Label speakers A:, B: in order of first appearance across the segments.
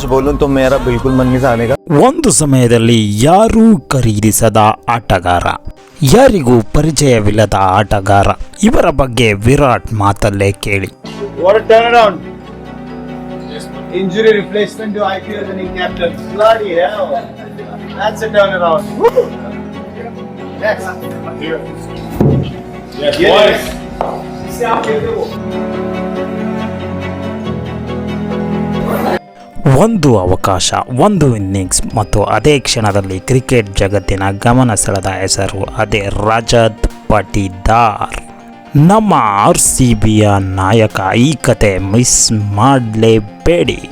A: सच बोलूं तो मेरा बिल्कुल मन नहीं था आने का
B: ಒಂದು ಸಮಯದಲ್ಲಿ ಯಾರೂ ಖರೀದಿಸದ ಆಟಗಾರ ಯಾರಿಗೂ ಪರಿಚಯವಿಲ್ಲದ ಆಟಗಾರ ಇವರ ಬಗ್ಗೆ ವಿರಾಟ್ ಮಾತಲ್ಲೇ ಕೇಳಿ
C: What a turnaround! Injury replacement to IPL winning captain. Bloody hell! That's a turnaround. Woo! Next. Yes, yes. इससे
B: ಒಂದು ಅವಕಾಶ, ಒಂದು ಇನ್ನಿಂಗ್ಸ್ ಮತ್ತು ಅದೇ ಕ್ಷಣದಲ್ಲಿ ಕ್ರಿಕೆಟ್ ಜಗತ್ತಿನ ಗಮನ ಸೆಳೆದ ಹೆಸರು ಅದೇ ರಜತ್ ಪಟಿದಾರ್. ನಮ್ಮ ಆರ್ ಸಿ ಬಿಯ ನಾಯಕ ಈ ಕತೆ ಮಿಸ್ ಮಾಡಲೇಬೇಡಿ.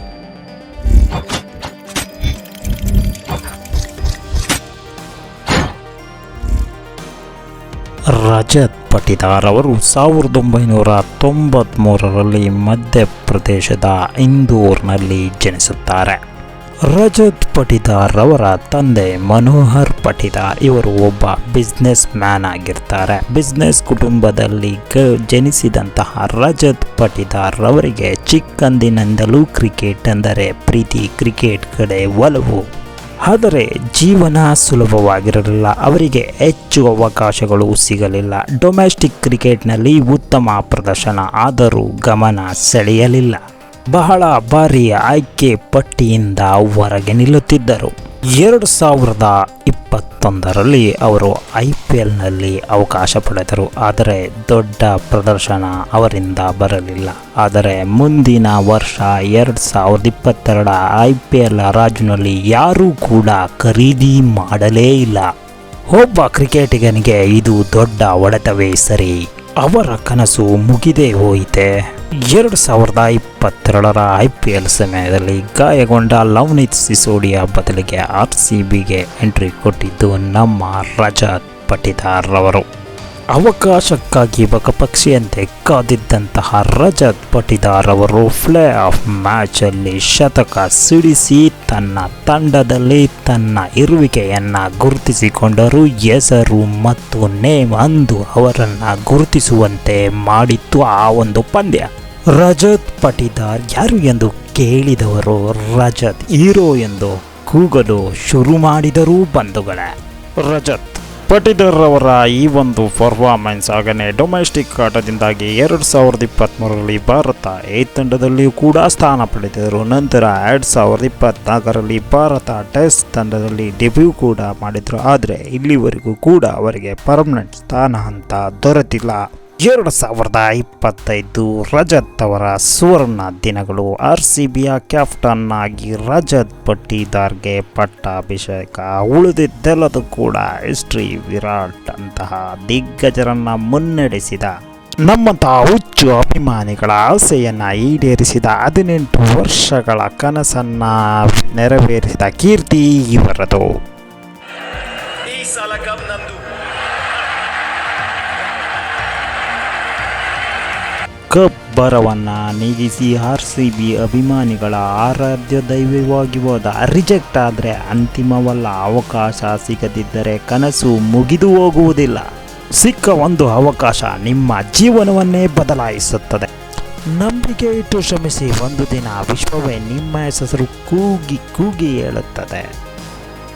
B: ರಜತ್ ಪಟಿದಾರ್ ಅವರು ಸಾವಿರದ ಒಂಬೈನೂರ ತೊಂಬತ್ತ್ಮೂರರಲ್ಲಿ ಮಧ್ಯಪ್ರದೇಶದ ಇಂದೋರ್ನಲ್ಲಿ ಜನಿಸುತ್ತಾರೆ. ರಜತ್ ಪಟಿದಾರ್ ಅವರ ತಂದೆ ಮನೋಹರ್ ಪಟಿದಾರ್ ಇವರು ಒಬ್ಬ ಬಿಸ್ನೆಸ್ ಮ್ಯಾನ್ ಆಗಿರ್ತಾರೆ. ಬಿಸ್ನೆಸ್ ಕುಟುಂಬದಲ್ಲಿ ಗ ಜನಿಸಿದಂತಹ ರಜತ್ ಪಟಿದಾರ್ ಅವರಿಗೆ ಚಿಕ್ಕಂದಿನಿಂದಲೂ ಕ್ರಿಕೆಟ್ ಅಂದರೆ ಪ್ರೀತಿ ಕ್ರಿಕೆಟ್ ಕಡೆ ಒಲವು ಆದರೆ ಜೀವನ ಸುಲಭವಾಗಿರಲಿಲ್ಲ. ಅವರಿಗೆ ಹೆಚ್ಚು ಅವಕಾಶಗಳು ಸಿಗಲಿಲ್ಲ. ಡೊಮೆಸ್ಟಿಕ್ ಕ್ರಿಕೆಟ್ನಲ್ಲಿ ಉತ್ತಮ ಪ್ರದರ್ಶನ, ಆದರೂ ಗಮನ ಸೆಳೆಯಲಿಲ್ಲ. ಬಹಳ ಬಾರಿ ಆಯ್ಕೆ ಪಟ್ಟಿಯಿಂದ ಹೊರಗೆ ನಿಲ್ಲುತ್ತಿದ್ದರು. ಎರಡು ಸಾವಿರದ ಇಪ್ಪತ್ತೊಂದರಲ್ಲಿ ಅವರು ಐ ಪಿ ಎಲ್ನಲ್ಲಿ ಅವಕಾಶ ಪಡೆದರು, ಆದರೆ ದೊಡ್ಡ ಪ್ರದರ್ಶನ ಅವರಿಂದ ಬರಲಿಲ್ಲ. ಆದರೆ ಮುಂದಿನ ವರ್ಷ ಎರಡು ಸಾವಿರದ ಇಪ್ಪತ್ತೆರಡ ಐ ಪಿ ಎಲ್ ರಾಜ್ನಲ್ಲಿ ಯಾರೂ ಕೂಡ ಖರೀದಿ ಮಾಡಲೇ ಇಲ್ಲ. ಒಬ್ಬ ಕ್ರಿಕೆಟಿಗನಿಗೆ ಇದು ದೊಡ್ಡ ಒಡೆತವೇ ಸರಿ. ಅವರ ಕನಸು ಮುಗಿದೇ ಹೋಯಿತೆ. ಎರಡು ಸಾವಿರದ ಇಪ್ಪತ್ತೆರಡರ ಐ ಪಿ ಎಲ್ ಸಮಯದಲ್ಲಿ ಗಾಯಗೊಂಡ ಲವ್ನಿತ್ ಸಿಸೋಡಿಯಾ ಬದಲಿಗೆ ಆರ್ ಸಿ ಬಿಗೆ ಎಂಟ್ರಿ ಕೊಟ್ಟಿದ್ದು ನಮ್ಮ ರಜತ್ ಪಟಿದಾರ್ ಅವಕಾಶಕ್ಕಾಗಿ ಬಕಪಕ್ಷಿಯಂತೆ ಕಾದಿದ್ದಂತಹ ರಜತ್ ಪಟಿದಾರ್ ಅವರು ಫ್ಲೇ ಆಫ್ ಮ್ಯಾಚಲ್ಲಿ ಶತಕ ಸಿಡಿಸಿ ತನ್ನ ತಂಡದಲ್ಲಿ ತನ್ನ ಇರುವಿಕೆಯನ್ನು ಗುರುತಿಸಿಕೊಂಡರು. ಹೆಸರು ಮತ್ತು ನೇಮ್ ಅಂದು ಅವರನ್ನು ಗುರುತಿಸುವಂತೆ ಮಾಡಿತ್ತು ಆ ಒಂದು ಪಂದ್ಯ. ರಜತ್ ಪಟಿದಾರ್ ಯಾರು ಎಂದು ಕೇಳಿದವರು ರಜತ್ ಹೀರೋ ಎಂದು ಕೂಗಲು ಶುರು ಮಾಡಿದರು ಬಂಧುಗಳೇ. ರಜತ್ ಪಟಿದರ್ ಅವರ ಈ ಒಂದು ಪರ್ಫಾರ್ಮೆನ್ಸ್ ಹಾಗೆಯೇ ಡೊಮೆಸ್ಟಿಕ್ ಆಟದಿಂದಾಗಿ ಎರಡು ಸಾವಿರದ ಇಪ್ಪತ್ತ್ಮೂರರಲ್ಲಿ ಭಾರತ ಎ ತಂಡದಲ್ಲಿಯೂ ಕೂಡ ಸ್ಥಾನ ಪಡೆದರು ನಂತರ ಎರಡು ಸಾವಿರದ ಇಪ್ಪತ್ತ್ನಾಲ್ಕರಲ್ಲಿ ಭಾರತ ಟೆಸ್ಟ್ ತಂಡದಲ್ಲಿ ಡೆಬ್ಯೂ ಕೂಡ ಮಾಡಿದರು. ಆದರೆ ಇಲ್ಲಿವರೆಗೂ ಕೂಡ ಅವರಿಗೆ ಪರ್ಮನೆಂಟ್ ಸ್ಥಾನ ಅಂತ ದೊರೆತಿಲ್ಲ. ಎರಡು ಸಾವಿರದ ಇಪ್ಪತ್ತೈದು ರಜತ್ ಅವರ ಸುವರ್ಣ ದಿನಗಳು ಆರ್ ಸಿ ಬಿಯ ಕ್ಯಾಪ್ಟನ್ ಆಗಿ ರಜತ್ ಪಟ್ಟಿದಾರ್ಗೆ ಪಟ್ಟಾಭಿಷೇಕ. ಉಳಿದಿದ್ದೆಲ್ಲದೂ ಕೂಡ ಹಿಸ್ಟ್ರಿ ವಿರಾಟ್ ಅಂತಹ ದಿಗ್ಗಜರನ್ನ ಮುನ್ನಡೆಸಿದ ನಮ್ಮಂತಹ ಹುಚ್ಚು ಅಭಿಮಾನಿಗಳ ಆಸೆಯನ್ನ ಈಡೇರಿಸಿದ ಹದಿನೆಂಟು ವರ್ಷಗಳ ಕನಸನ್ನ ನೆರವೇರಿಸಿದ ಕೀರ್ತಿ ಇವರದು.
D: ಈ ಸಲ ಕಪ್ ನಮ್ದು
B: ಕಪ್ ಬರವನ್ನ ನೀಗಿಸಿ ಆರ್ ಸಿ ಬಿ ಅಭಿಮಾನಿಗಳ ಆರಾಧ್ಯ ದೈವವಾಗಿ ಹೋದ. ರಿಜೆಕ್ಟ್ ಆದರೆ ಅಂತಿಮವಲ್ಲ. ಅವಕಾಶ ಸಿಗದಿದ್ದರೆ ಕನಸು ಮುಗಿದು ಹೋಗುವುದಿಲ್ಲ. ಸಿಕ್ಕ ಒಂದು ಅವಕಾಶ ನಿಮ್ಮ ಜೀವನವನ್ನೇ ಬದಲಾಯಿಸುತ್ತದೆ. ನಂಬಿಕೆ ಇಟ್ಟು ಶ್ರಮಿಸಿ ಒಂದು ದಿನ ವಿಶ್ವವೇ ನಿಮ್ಮ ಹೆಸರು ಕೂಗಿ ಕೂಗಿ ಹೇಳುತ್ತದೆ.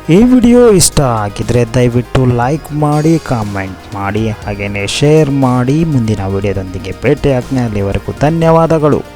B: ಈ ವಿಡಿಯೋ ಇಷ್ಟ ಆಗಿದ್ರೆ ದಯವಿಟ್ಟು ಲೈಕ್ ಮಾಡಿ ಕಾಮೆಂಟ್ ಮಾಡಿ ಹಾಗೆಯೇ ಶೇರ್ ಮಾಡಿ. ಮುಂದಿನ ವಿಡಿಯೋದೊಂದಿಗೆ ಭೇಟಿಯಾಗ್ನೆ ಅಲ್ಲಿವರೆಗೂ ಧನ್ಯವಾದಗಳು.